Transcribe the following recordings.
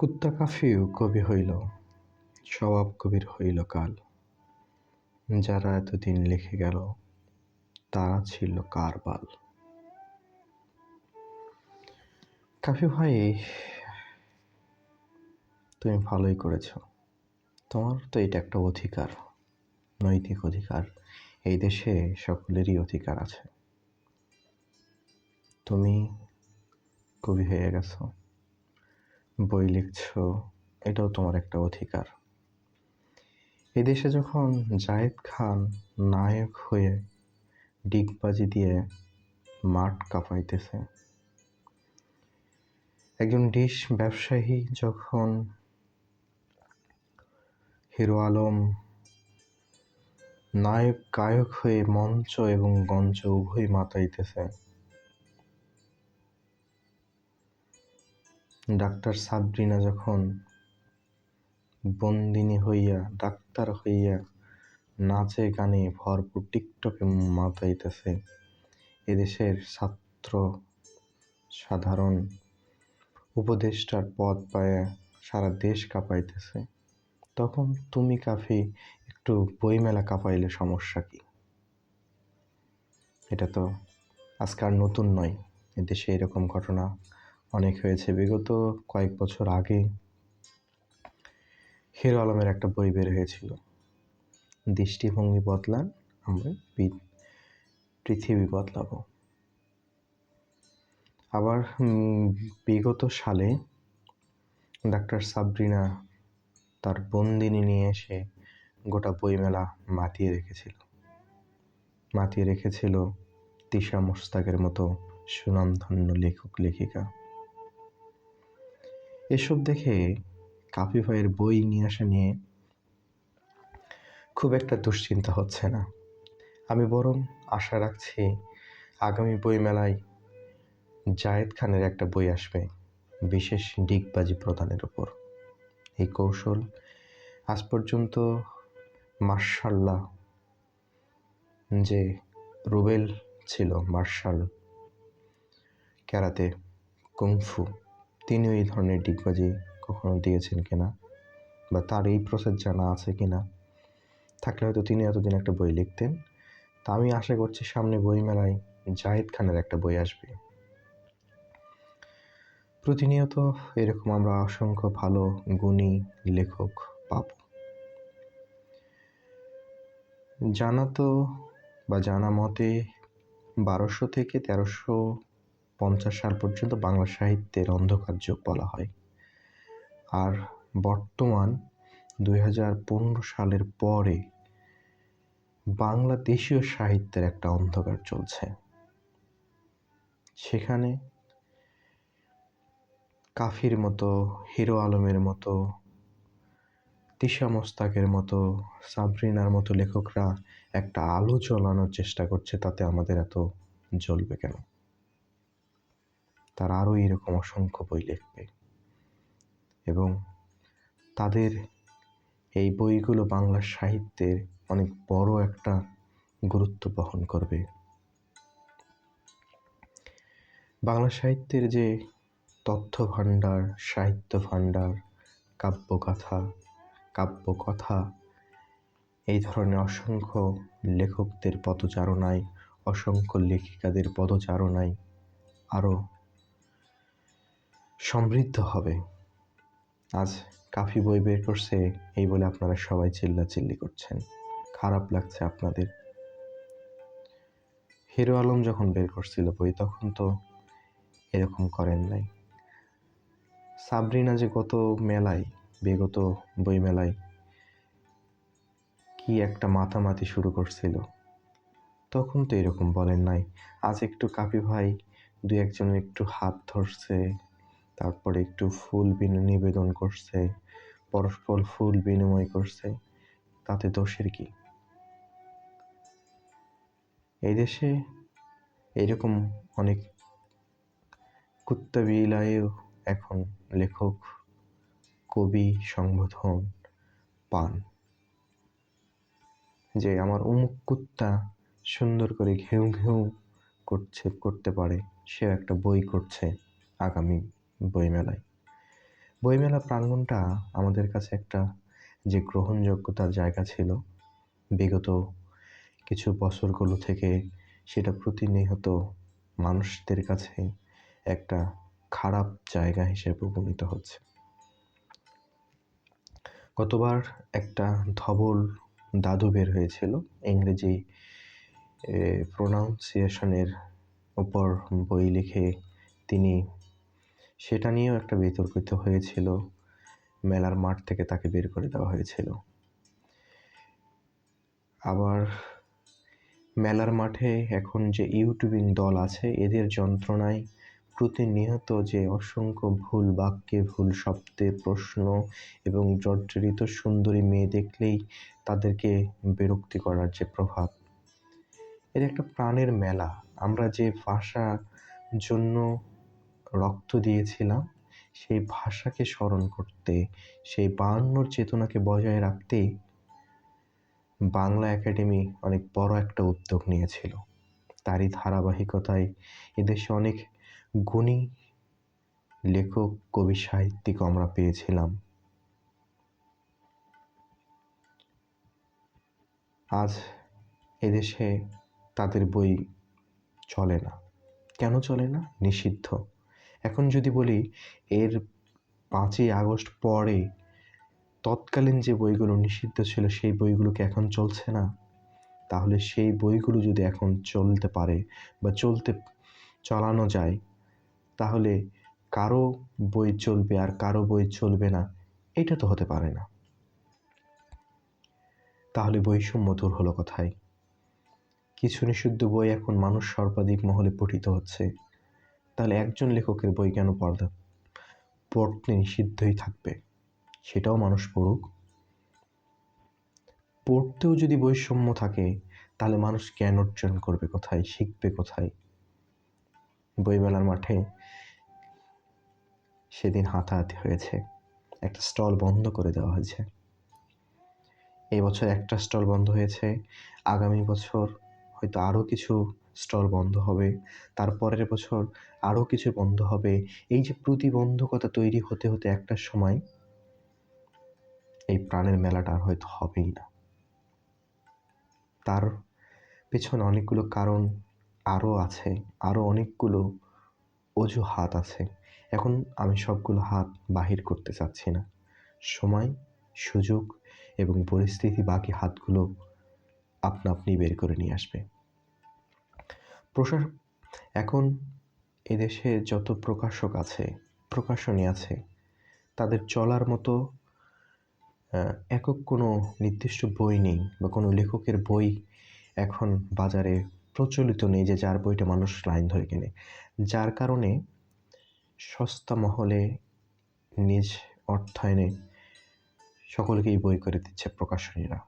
কুত্তা কাফিও কবি হইল, স্বভাব কবির হইল কাল। যারা এতদিন লিখে গেল, তারা ছিল কার বাল কাফি ভাই, তুমি ভালোই করেছ। তোমার তো এটা একটা অধিকার, নৈতিক অধিকার। এই দেশে সকলেরই অধিকার আছে। তুমি কবি হয়ে গেছো। বই লিখছ, এটাও তোমার একটা অধিকার। এদেশে যখন জায়েদ খান নায়ক হয়ে ডিগবাজি দিয়ে মাঠ কাঁপাইতেছে, একজন ডিশ ব্যবসায়ী যখন হিরো আলম নায়ক গায়ক হয়ে মঞ্চ এবং গঞ্চ উভয় মাতাইতেছে ডাক্তার সাবরিনা যখন বন্দিনী হইয়া, ডাক্তার হইয়া নাচে গানে ভরপুর টিকটকে মাতাইতেছে, এদেশের ছাত্র সাধারণ উপদেষ্টার পদ পায়ে সারা দেশ কাঁপাইতেছে। তখন তুমি কাফি, একটু বইমেলা কাঁপাইলে সমস্যা কি? এটা তো আজকাল নতুন নয়, এদেশে এরকম ঘটনা অনেক হয়েছে। বিগত কয়েক বছর আগে হিরো আলমের একটা বই বের হয়েছিল। দৃষ্টিভঙ্গি বদলান, আমরা পৃথিবী বদলাবো। আবার বিগত সালে ডাক্তার সাবরিনা তার বন্দিনী নিয়ে এসে গোটা বইমেলা মাতিয়ে রেখেছিল। মাতিয়ে রেখেছিল তিশা মোস্তাকের মতো সুনামধন্য লেখক লেখিকা এসব দেখে কাপি ভাইয়ের বই নিয়ে আসা নিয়ে খুব একটা দুশ্চিন্তা হচ্ছে না। আমি বরং আশা রাখছি আগামী বই মেলায় জায়েদ খানের একটা বই আসবে, বিশেষ ডিগবাজি প্রদানের উপর। এই কৌশল আজ পর্যন্ত মার্শাল্লাহ যে রুবেল ছিল মার্শাল ক্যারাতে কুংফু তিনিও এই ধরনের ডিগবাজি কখনো দিয়েছেন কিনা বা তার এই প্রসেস জানা আছে কিনা? থাকলে হয়তো তিনি এতদিন একটা বই লিখতেন। তা আমি আশা করছি সামনে বই মেলায় জাহিদ খানের একটা বই আসবে। প্রতিনিয়ত এরকম আমরা অসংখ্য ভালো, গুণী লেখক পাব। জানা তো বা জানা মতে বারোশো থেকে তেরোশো পঞ্চাশ সাল পর্যন্ত বাংলা সাহিত্যের অন্ধকার যুগ বলা হয়। আর বর্তমান দুই হাজার পনেরো সালের পরে বাংলাদেশীয় সাহিত্যের একটা অন্ধকার চলছে। সেখানে কাফির মতো, হিরো আলমের মতো, তিশা মোস্তাকের মতো, সাবরিনার মতো লেখকরা একটা আলো জ্বলানোর চেষ্টা করছে, তাতে আমাদের এত জ্বলবে কেন? তারা আরও এরকম অসংখ্য বই লিখবে। এবং তাদের এই বইগুলো বাংলা সাহিত্যের অনেক বড় একটা গুরুত্ব বহন করবে। বাংলা সাহিত্যের যে তথ্য ভাণ্ডার সাহিত্য ভাণ্ডার কাব্যকথা কাব্যকথা, এই ধরনের অসংখ্য লেখকদের পদচারণায়, অসংখ্য লেখিকাদের পদচারণায় আরও সমৃদ্ধ হবে। আজ কাফি বই বের করছে, এই বলে আপনারা সবাই চিল্লা চিল্লি করছেন। খারাপ লাগছে আপনাদের। হিরো আলম যখন বের করছিল বই, তখন তো এরকম করেন নাই। সাবরিনা যে গত মেলায়, বিগত বই মেলায় কি একটা মাতামাতি শুরু করছিল, তখন তো এরকম বলেন নাই। আজ একটু কাপি ভাই দু একজনের একটু হাত ধরছে তারপরে একটু ফুল নিবেদন করছে, পরস্পর ফুল বিনিময় করছে, তাতে দোষের কি? এই দেশে এরকম অনেক কুত্তাবিলায়েও এখন লেখক, কবি, সংবোধন পান, যে আমার অমুক কুত্তা সুন্দর করে ঘেউ ঘেউ করছে করতে পারে সে একটা বই করছে আগামী বইমেলায়। বইমেলা প্রাঙ্গণটা আমাদের কাছে একটা যে গ্রহণযোগ্যতার জায়গা ছিল, বিগত কিছু বছরগুলো থেকে সেটা প্রতিনিয়ত মানুষদের কাছে একটা খারাপ জায়গা হিসেবে উপনীত হচ্ছে। গতবার একটা ধবল দাদু বের হয়েছিল, ইংরেজি প্রোনাউন্সিয়েশনের উপর বই লিখে তিনি সেটা নিয়েও একটা বিতর্কিত হয়েছিল। মেলার মাঠ থেকে তাকে বের করে দেওয়া হয়েছিল। আবার মেলার মাঠে এখন যে ইউটিউবিং দল আছে, এদের যন্ত্রণায় প্রতিনিয়ত যে অসংখ্য ভুল বাক্যে ভুল শব্দে প্রশ্ন এবং জর্জরিত সুন্দরী মেয়ে দেখলেই তাদেরকে বিরক্তি করার যে প্রভাব, এর একটা প্রাণের মেলা। আমরা যে ভাষা জন্য রক্ত দিয়েছিলাম, সেই ভাষাকে স্মরণ করতে, সেই বায়ান্নর চেতনাকে বজায় রাখতে বাংলা একাডেমি অনেক বড় একটা উদ্যোগ নিয়েছিল। তারই ধারাবাহিকতায় এদেশে অনেক গুণী লেখক, কবি সাহিত্যিক আমরা পেয়েছিলাম। আজ এদেশে তাদের বই চলে না। কেন চলে না? নিষিদ্ধ। এখন যদি বলি, এর পাঁচই আগস্ট পরে তৎকালীন যে বইগুলো নিষিদ্ধ ছিল, সেই বইগুলোকে এখন চলছে না? তাহলে সেই বইগুলো যদি এখন চলতে পারে বা চলতে, চালানো যায়, তাহলে কারও বই চলবে আর কারও বই চলবে না, এটা তো হতে পারে না। তাহলে বৈষম্য দূর হলো কোথায়? কিছু নিষিদ্ধ বই এখন মানুষ সর্বাধিক মহলে পঠিত হচ্ছে। তাহলে একজন লেখকের বই কেন পড়া পড়তে নিষিদ্ধই থাকবে? সেটাও মানুষ পড়ুক। পড়তেও যদি বৈষম্য থাকে, তাহলে মানুষ জ্ঞান অর্জন করবে কোথায়? শিখবে কোথায়? বইমেলার মাঠে সেদিন হাতাহাতি হয়েছে। একটা স্টল বন্ধ করে দেওয়া হয়েছে। এই বছর একটা স্টল বন্ধ হয়েছে। আগামী বছর হয়তো আরও কিছু স্টল বন্ধ হবে, তারপরের বছর আরও কিছু বন্ধ হবে। এই যে প্রতিবন্ধকতা তৈরি হতে হতে একটা সময় এই প্রাণের মেলাটা আর হয়তো হবেই না। তার পেছনে অনেকগুলো কারণ আরও আছে, আরও অনেকগুলো অজুহাত আছে। এখন আমি সবগুলো হাত বাহির করতে চাচ্ছি না। সময়, সুযোগ এবং পরিস্থিতি বাকি হাতগুলো আপনা আপনি বের করে নিয়ে আসবে। প্রশাস, এখন এদেশে যত প্রকাশক আছে, প্রকাশনী আছে, তাদের চলার মতো একক কোনো নির্দিষ্ট বই নেই বা কোনো লেখকের বই এখন বাজারে প্রচলিত নেই যে যার বইটা মানুষ লাইন ধরে কেনে। যার কারণে সস্তা মহলে নিজ অর্থায়নে সকলকেই বই করে দিচ্ছে প্রকাশনীরা।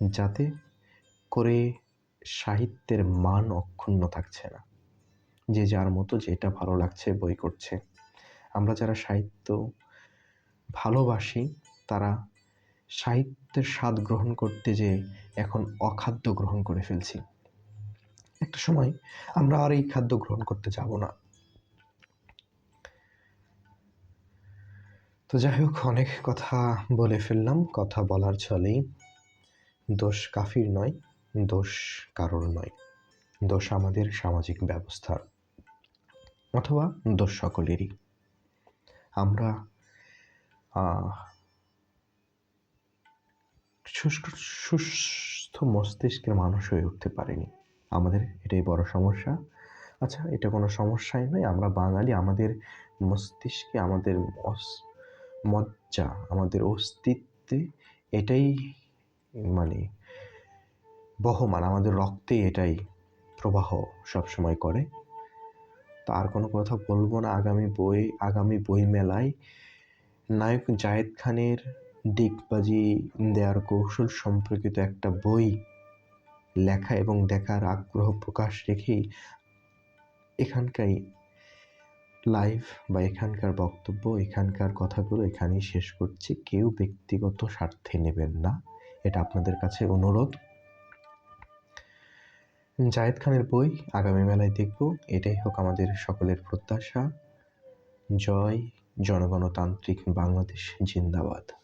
যাতে করে সাহিত্যের মান অক্ষুণ্ণ থাকছে না। যে যার মতো যেটা ভালো লাগছে বই করছে। আমরা যারা সাহিত্য ভালোবাসি, তারা সাহিত্যের স্বাদ গ্রহণ করতে যে এখন অখাদ্য গ্রহণ করে ফেলছি। একটা সময় আমরা আর এই খাদ্য গ্রহণ করতে যাব না। তো যাই হোক, অনেক কথা বলে ফেললাম, কথা বলার ছলেই। দোষ কাফির নয়। দোষ কারোর নয়। দোষ আমাদের সামাজিক ব্যবস্থার অথবা দোষ সকলেরই। আমরা সুস্থ মস্তিষ্কের মানুষ হয়ে উঠতে পারিনি। আমাদের এটাই বড় সমস্যা। আচ্ছা এটা কোনো সমস্যাই নয়। আমরা বাঙালি, আমাদের মস্তিষ্কে আমাদের মজ্জা, আমাদের অস্তিত্বে এটাই মানে বহমান, আমাদের রক্তে এটাই প্রবাহ সবসময় করে। তো আর কোনো কথা বলব না, আগামী বই আগামী বই মেলায় নায়ক জায়েদ খানের ডিগবাজি দেওয়ার কৌশল সম্পর্কিত একটা বই লেখা এবং দেখার আগ্রহ প্রকাশ রেখেই এখানকার লাইভ বা এখানকার বক্তব্য, এখানকার কথাগুলো এখানেই শেষ করছি। কেউ ব্যক্তিগত স্বার্থে নেবেন না, এটা আপনাদের কাছে অনুরোধ। জায়েদ খানের বই আগামী মেলায় দেখব। এটাই হোক আমাদের সকলের প্রত্যাশা। জয় জনগণতান্ত্রিক বাংলাদেশ, জিন্দাবাদ।